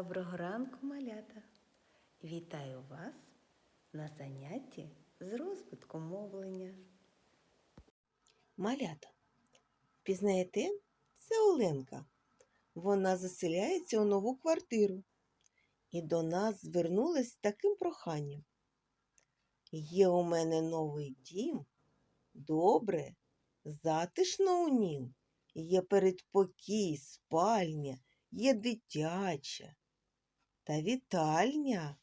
Доброго ранку, малята! Вітаю вас на занятті з розвитку мовлення. Малята, впізнаєте? Це Оленка. Вона заселяється у нову квартиру і до нас звернулась з таким проханням. Є у мене новий дім, добре, затишно у нім. Є передпокій, спальня, є дитяча та вітальня.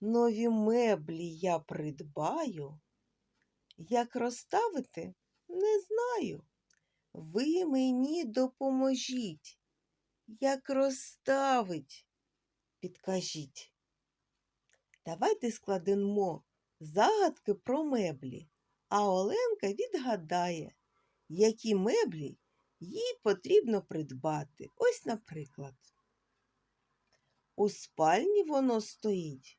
Нові меблі я придбаю. Як розставити, не знаю. Ви мені допоможіть. Як розставить, підкажіть. Давайте складемо загадки про меблі, а Оленка відгадає, які меблі їй потрібно придбати. Ось, наприклад. У спальні воно стоїть,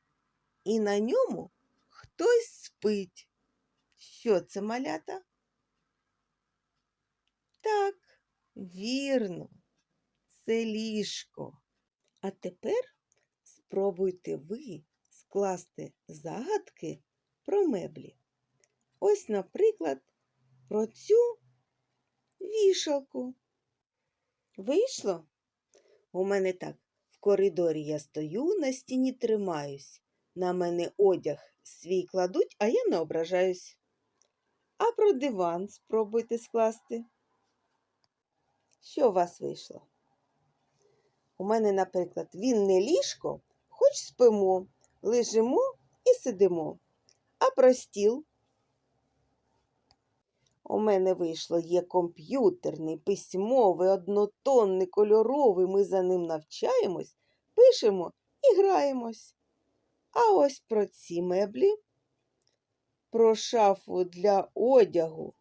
і на ньому хтось спить. Що це малята? Так, вірно, це ліжко. А тепер спробуйте ви скласти загадки про меблі. Ось, наприклад, про цю вішалку. Вийшло? У мене так. В коридорі я стою, на стіні тримаюсь. На мене одяг свій кладуть, а я не ображаюсь. А про диван спробуйте скласти. Що у вас вийшло? У мене, наприклад, він не ліжко, хоч спимо, лежимо і сидимо. А про стіл? У мене вийшло є комп'ютерний, письмовий, однотонний, кольоровий. Ми за ним навчаємось, пишемо і граємось. А ось про ці меблі, про шафу для одягу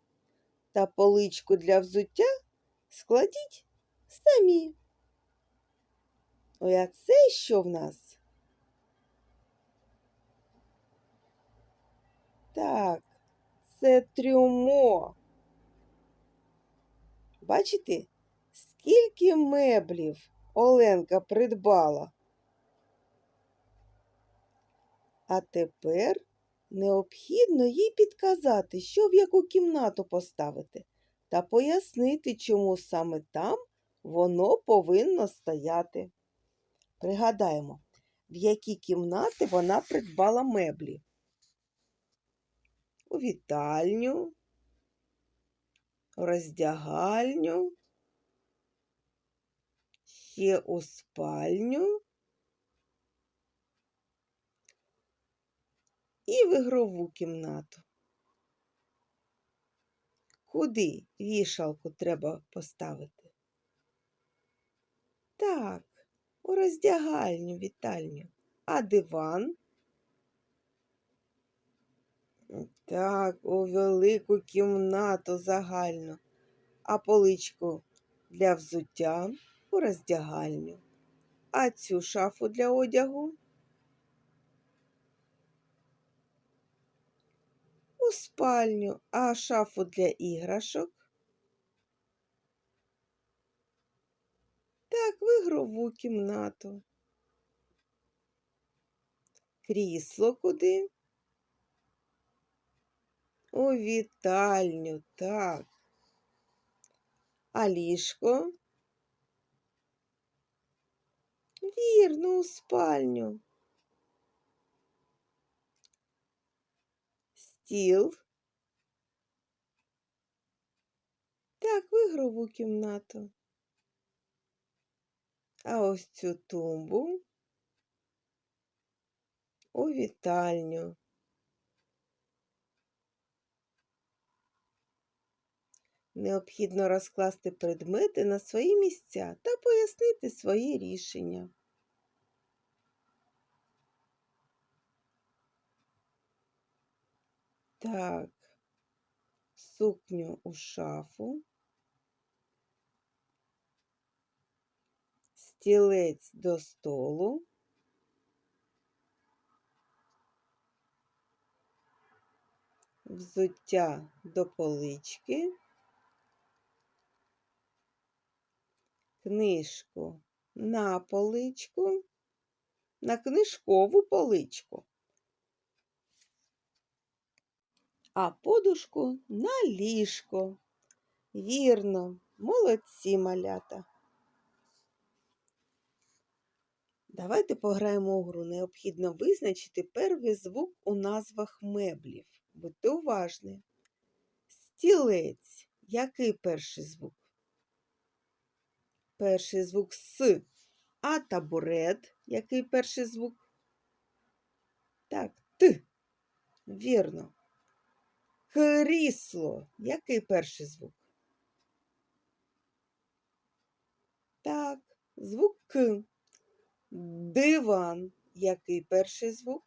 та поличку для взуття складіть самі. Ой, а це що в нас? Так, це трюмо. Бачите, скільки меблів Оленка придбала? А тепер необхідно їй підказати, що в яку кімнату поставити, та пояснити, чому саме там воно повинно стояти. Пригадаємо, в які кімнати вона придбала меблі. У вітальню, роздягальню, ще у спальню і в ігрову кімнату. Куди вішалку треба поставити? Так, у роздягальню вітальню, а диван? Так, у велику кімнату загальну, а поличку для взуття у роздягальню, а цю шафу для одягу у спальню, а шафу для іграшок. Так, в ігрову кімнату. Крісло куди? У вітальню, так. А ліжко? Вірно, у спальню. Стіл. Так, в ігрову кімнату. А ось цю тумбу у вітальню. Необхідно розкласти предмети на свої місця та пояснити свої рішення. Так, сукню у шафу, стілець до столу, взуття до полички, книжку на поличку, на книжкову поличку, а подушку на ліжко. Вірно, молодці малята. Давайте пограємо у гру. Необхідно визначити перший звук у назвах меблів. Будьте уважні. Стілець. Який перший звук? Перший звук С. А табурет. Який перший звук? Так, Т. Вірно. Крісло. Який перший звук? Так, звук К. Диван. Який перший звук?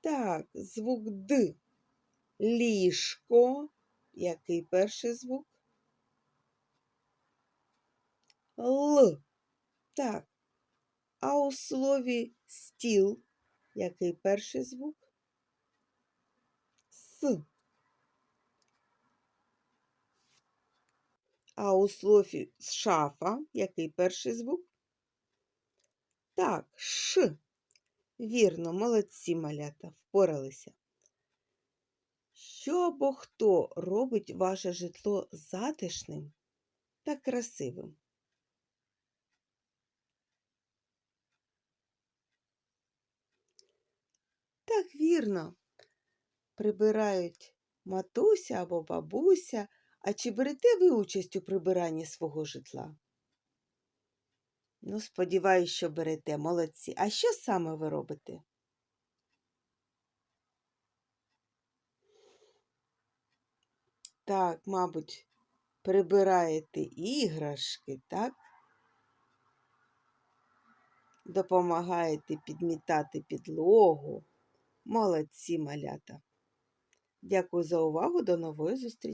Так, звук Д. Ліжко. Який перший звук? Л. Так. А у слові стіл. Який перший звук? С. А у слові шафа який перший звук? Так, ш. Вірно, молодці малята, впоралися. Що або хто робить ваше житло затишним та красивим? Так, вірно. Прибирають матуся або бабуся. А чи берете ви участь у прибиранні свого житла? Ну, сподіваюсь, що берете, молодці. А що саме ви робите? Так, мабуть, прибираєте іграшки, так? Допомагаєте підмітати підлогу. Молодці малята. Дякую за увагу. До нової зустрічі!